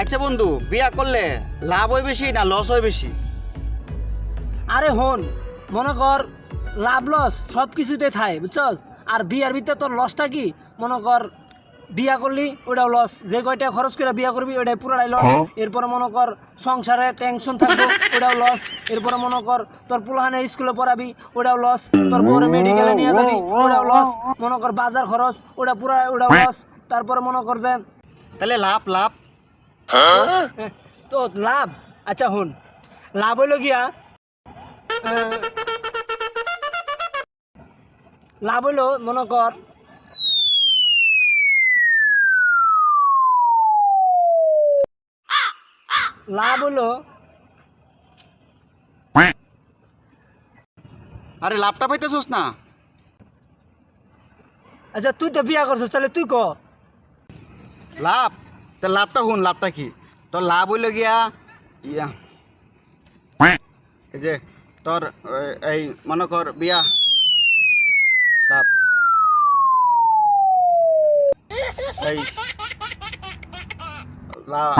আচ্ছা বন্ধু বিয়া করলে লাভ হয় বেশি না লস হয় বেশি? আরে হন মনে কর লাভ লস সব কিছুতে থায় বুঝছস? আর বিয়ার ভিতরে তোর লসটা কি? মনে কর বিয়া করলি ওটাও লস যে কয়টা খরচ করে বিয়া করবি ওটাই পুরোটাই লস এরপরে মনে কর সংসারে টেনশন থাকবে ওটাও লস এরপরে মনে কর তোর পুলাহানে স্কুলে পড়াবি ওটাও লস তোর বউরে মেডিকেলে নিয়ে যাবি ওটাও লস মনে কর বাজার খরচ ওটা পুরা ওটাও লস তারপরে মনে কর যে তাহলে লাভ লাভ। হ্যাঁ, তো লাভ। আচ্ছা হুন লাভ হইল গিয়া লাভ হইল মনে কর লাভ হইল আরে লাভটা পাইতেছস না? আচ্ছা তুই তো বিয়া করছিস তাহলে তুই ক? লাভ? তা লাভটা শুন লাভটা কি তোর লাভ হইল গিয়া ইয়া এই যে তোর এ- এই মনে কর বিয়া লাভ এই লাভ